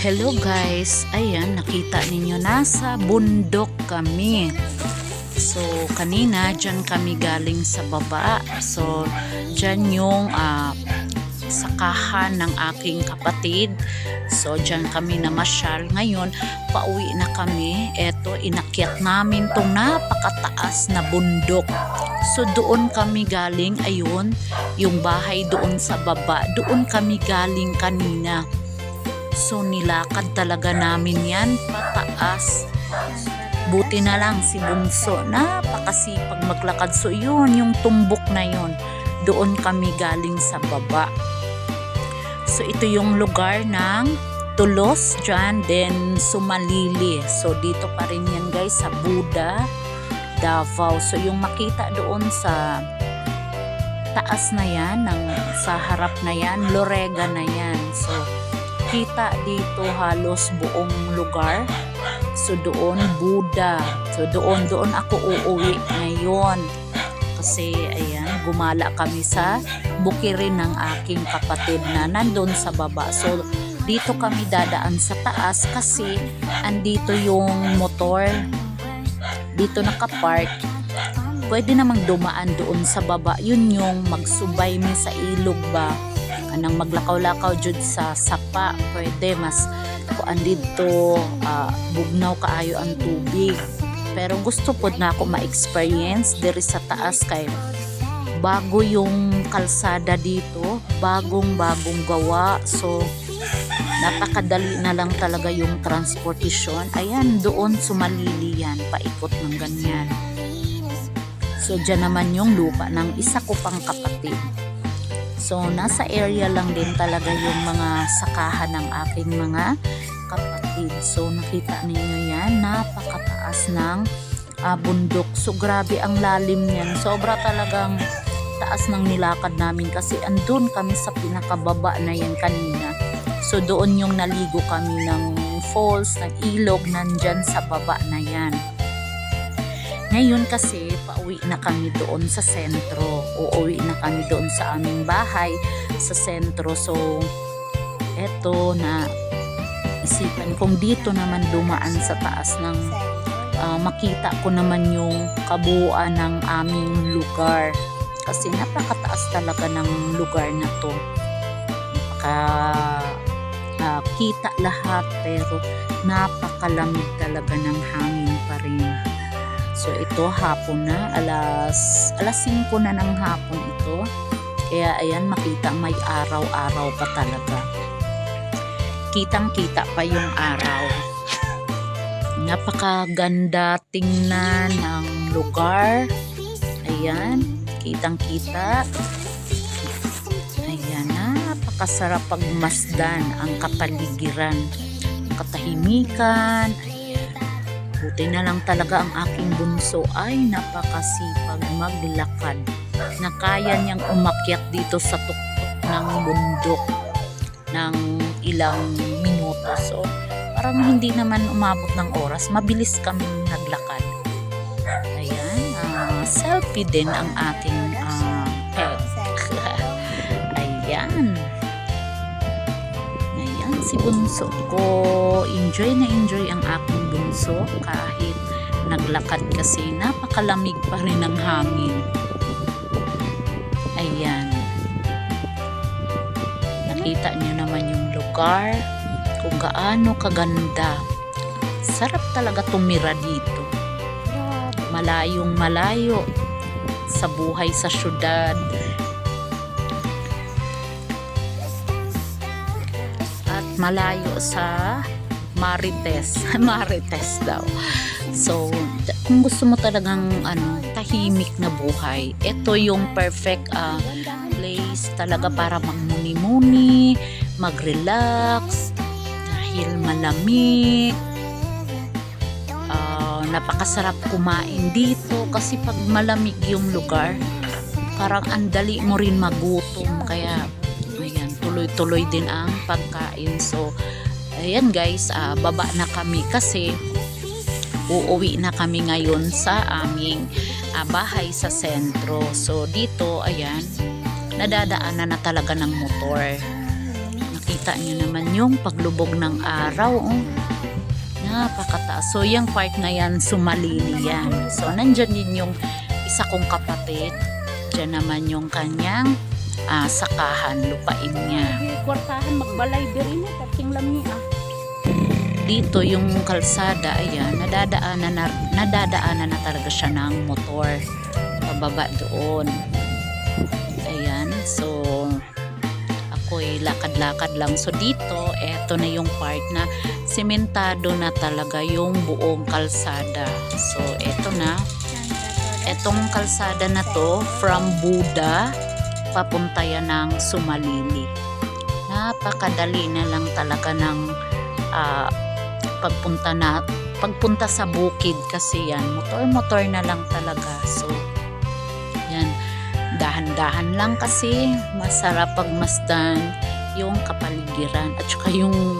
Hello guys, ayan nakita ninyo nasa bundok kami. So kanina dyan kami galing sa baba. So dyan yung ah, sakahan ng aking kapatid. So dyan kami namasyal. Ngayon pauwi na kami. Eto inakyat namin tong napakataas na bundok. So doon kami galing ayun yung bahay doon sa baba. Doon kami galing kanina. So nilakad talaga namin yan pataas. Buti na lang si Bunso, napakasipag maglakad. So yun, yung tumbok na yun, doon kami galing sa baba. So ito yung lugar ng Tulos dyan, then Sumalili. So dito pa rin yan guys sa Buda, Davao. So yung makita doon sa taas na yan, ng, sa harap na yan, Lorega na yan. So kita dito halos buong lugar. So doon Buddha. So doon doon ako uuwi ngayon. Kasi ayan, gumala kami sa bukirin ng aking kapatid na nandun sa baba. So dito kami dadaan sa taas kasi andito yung motor. Dito nakapark. Pwede namang dumaan doon sa baba. Yun yung magsubay mi sa ilog ba anang maglakaw-lakaw jud sa sapa pwede mas kuan dito ah, bugnaw kaayo ang tubig. Pero gusto pod na ako ma-experience diri sa taas kay bago yung kalsada dito bagong bagong gawa. So napakadali na lang talaga yung transportation ayan doon sumalili yan paikot ng ganyan. So dyan naman yung lupa ng isa ko pang kapatid So, nasa area lang din talaga yung mga sakahan ng aking mga kapatid. So, nakita ninyo yan, napakataas ng ah, bundok. So, grabe ang lalim niyan. Sobra talagang taas ng nilakad namin kasi andun kami sa pinakababa na yan kanina. So, doon yung naligo kami ng falls, ng ilog, nandyan sa baba na yan. Ngayon kasi, pauwi na kami doon sa sentro. Uuwi na kami doon sa aming bahay sa sentro. So, eto na isipan kong dito naman dumaan sa taas ng ah, makita ko naman yung kabuuan ng aming lugar. Kasi napakataas talaga ng lugar na to. Napaka ah, kita lahat pero napakalamig talaga ng hangin pa rin. So ito hapon na, alas alas 5 na ng hapon ito. Kaya ayan makita may araw-araw pa talaga. Kitang-kita pa yung araw. Napakaganda tingnan ng lugar. Ayan, kitang-kita. Ayan, napakasarap pagmasdan ang kapaligiran. Katahimikan, Buti na lang talaga ang aking bunso ay napakasipag maglakad na kaya niyang umakyat dito sa tuktok ng bundok ng ilang minuto. So, parang hindi naman umabot ng oras. Mabilis kaming naglakad. Ayan, ah, selfie din ang aking ah, pet. Ayan. Ayan, si bunso ko. Enjoy na enjoy ang aking bunso kahit naglakad kasi napakalamig pa rin ng hangin. Ayan. Nakita niyo naman yung lugar kung gaano kaganda. Sarap talaga tumira dito. Malayong malayo sa buhay sa syudad. At malayo sa Marites. Marites daw. So, kung gusto mo talagang ano, tahimik na buhay, ito yung perfect ah, place talaga para magmuni-muni, mag-relax, dahil malamig. Ah, napakasarap kumain dito kasi pag malamig yung lugar, parang andali mo rin magutom. Kaya, ayan, tuloy-tuloy din ang pagkain. So, ayan guys, ah, baba na kami kasi uuwi na kami ngayon sa aming ah, bahay sa sentro. So dito, ayan, nadadaanan na talaga ng motor. Nakita nyo naman yung paglubog ng araw. Oh. Napakataas. So, yung part na yan, sumalili yan. So, nandyan din yung isa kong kapatid. Diyan naman yung kanyang ah, sakahan, lupain niya. Kwartahan magbalay diri na kating lami ah. Dito yung kalsada, ayan, nadadaanan na, nadadaanan na talaga siya ng motor. Pababa doon. Ayan, so ako'y lakad-lakad lang. So dito, eto na yung part na sementado na talaga yung buong kalsada. So eto na, etong kalsada na to from Buda papunta yan ng Sumalili. Napakadali na lang talaga ng ah, pagpunta na pagpunta sa bukid kasi yan motor-motor na lang talaga so yan dahan-dahan lang kasi masarap pagmasdan yung kapaligiran at saka yung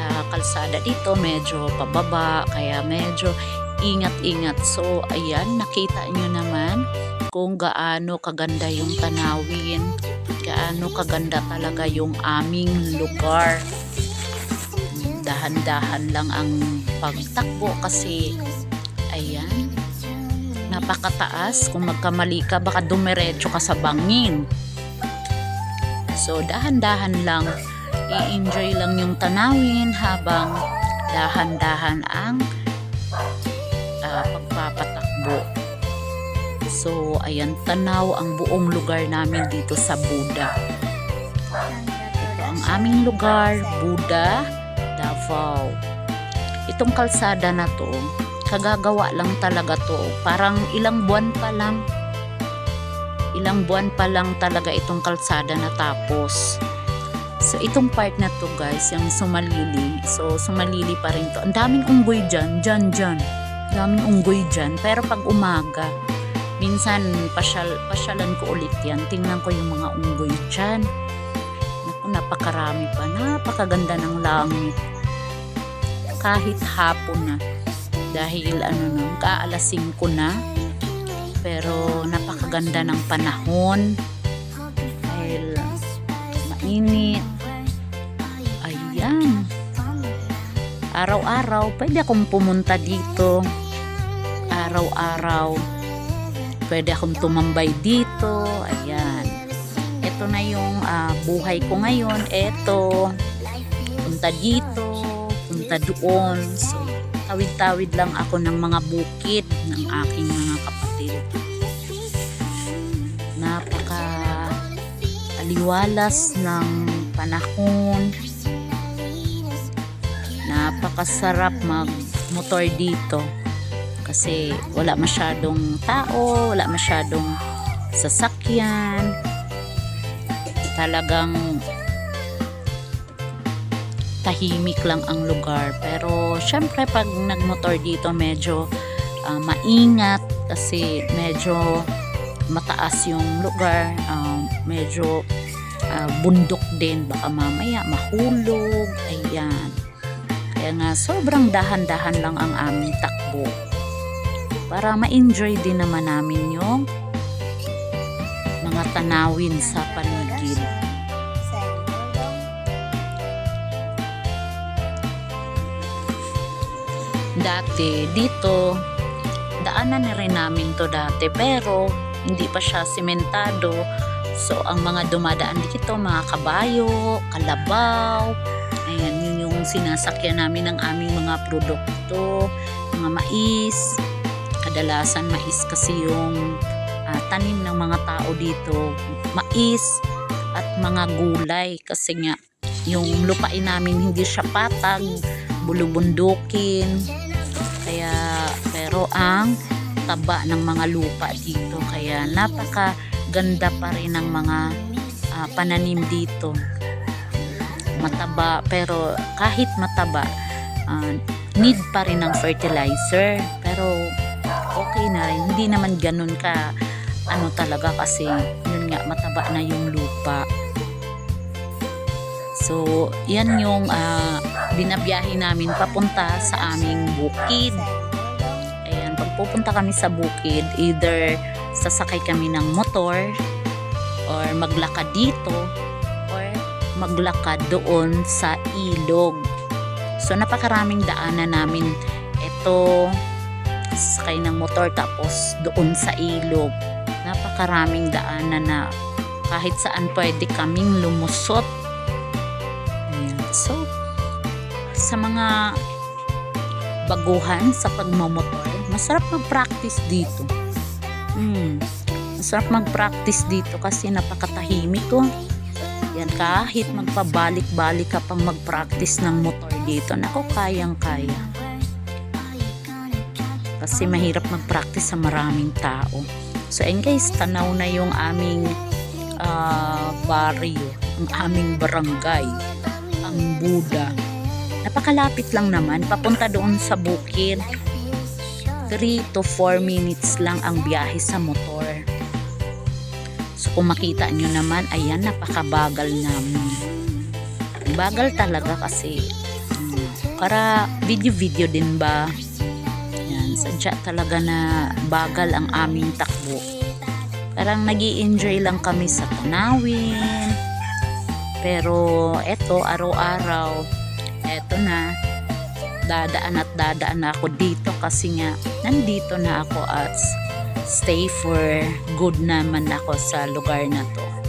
ah, kalsada dito medyo pababa kaya medyo ingat-ingat so ayan nakita nyo naman kung gaano kaganda yung tanawin gaano kaganda talaga yung aming lugar. Dahan-dahan lang ang pagtakbo kasi ayan napakataas. Kung magkamali ka baka dumiretso ka sa bangin. So dahan-dahan lang i-enjoy lang yung tanawin habang dahan-dahan ang ah, pagpapatakbo so ayan tanaw ang buong lugar namin dito sa Buda ito ang aming lugar Buda Davao. Itong kalsada na to, kagagawa lang talaga to. Parang ilang buwan pa lang. Ilang buwan pa lang talaga itong kalsada na tapos. So, itong part na to guys, yung sumalili. So, sumalili pa rin to. Ang daming unggoy dyan, dyan, dyan. Daming unggoy dyan. Pero pag umaga, minsan pasyal, pasyalan ko ulit yan. Tingnan ko yung mga unggoy dyan. Naku, napakarami pa. Napakaganda ng langit. Kahit hapon na. Dahil ano nung kaalasin ko na. Pero napakaganda ng panahon. Dahil mainit. Ayan. Araw-araw, pwede akong pumunta dito. Araw-araw. Pwede akong tumambay dito. Ayan ito na yung ah, buhay ko ngayon. Ito, punta dito, punta doon. So, tawid-tawid lang ako ng mga bukid ng aking mga kapatid. Napaka aliwalas ng panahon. Napakasarap mag-motor dito. Kasi wala masyadong tao, wala masyadong sasakyan. Talagang tahimik lang ang lugar. Pero syempre pag nagmotor dito medyo ah, maingat kasi medyo mataas yung lugar. Ah, medyo ah, bundok din. Baka mamaya mahulog. Ayan. Kaya nga sobrang dahan-dahan lang ang aming takbo para ma-enjoy din naman namin yung mga tanawin sa paligid. Dati dito, daanan na rin namin to dati pero hindi pa siya sementado. So ang mga dumadaan dito, mga kabayo, kalabaw, ayan yun yung sinasakyan namin ng aming mga produkto, mga mais, kadalasan mais kasi yung ah, tanim ng mga tao dito mais at mga gulay. Kasi nga yung lupain namin hindi siya patag bulubundukin. Kaya pero ang taba ng mga lupa dito. Kaya napaka ganda pa rin ng mga ah, pananim dito. Mataba pero kahit mataba ah, need pa rin ng fertilizer. Pero okay na hindi naman ganun ka ano talaga kasi yun nga mataba na yung lupa so yan yung ah, binabiyahe namin papunta sa aming bukid ayan pag pupunta kami sa bukid either sasakay kami ng motor or maglakad dito or maglakad doon sa ilog. So napakaraming daanan namin. Ito, sakay ng motor tapos doon sa ilog. Napakaraming daanan na kahit saan pwede kaming lumusot. Ayan. So, sa mga baguhan sa pagmamotor, masarap mag-practice dito. Mm. Masarap mag-practice dito kasi napakatahimik ko. Yan, kahit magpabalik-balik ka pang mag-practice ng motor dito, nako, kayang-kaya. Kasi mahirap mag-practice sa maraming tao. So, and guys, tanaw na yung aming ah, barrio, ang aming barangay, ang Buda. Napakalapit lang naman, papunta doon sa bukid. 3 to 4 minutes lang ang biyahe sa motor. So kung makita nyo naman, ayan, napakabagal namin. Bagal talaga kasi hmm, para video-video din ba? Sadya talaga na bagal ang aming takbo. Parang nag enjoy lang kami sa tanawin. Pero eto, araw-araw, eto na, dadaan at dadaan na ako dito kasi nga nandito na ako at stay for good naman ako sa lugar na to.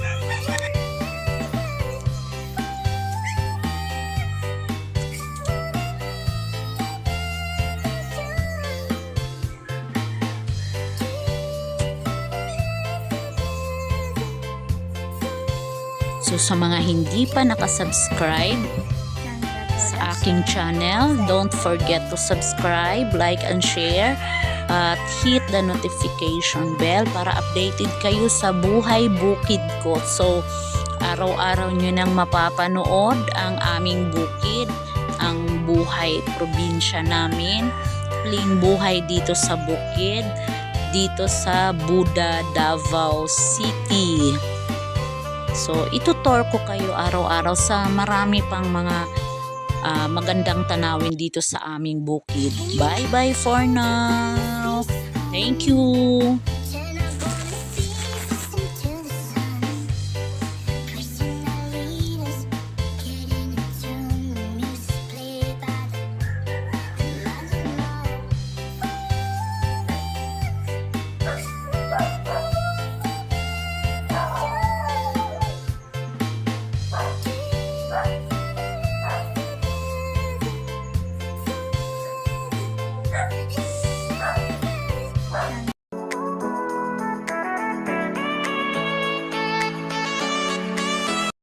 Sa mga hindi pa nakasubscribe sa aking channel, don't forget to subscribe, like and share at hit the notification bell para updated kayo sa buhay bukid ko. So araw-araw nyo nang mapapanood ang aming bukid, ang buhay probinsya namin, pling buhay dito sa bukid, dito sa Buda, Davao City. So, itutor ko kayo araw-araw sa marami pang mga ah, magandang tanawin dito sa aming bukid. Bye-bye for now. Thank you.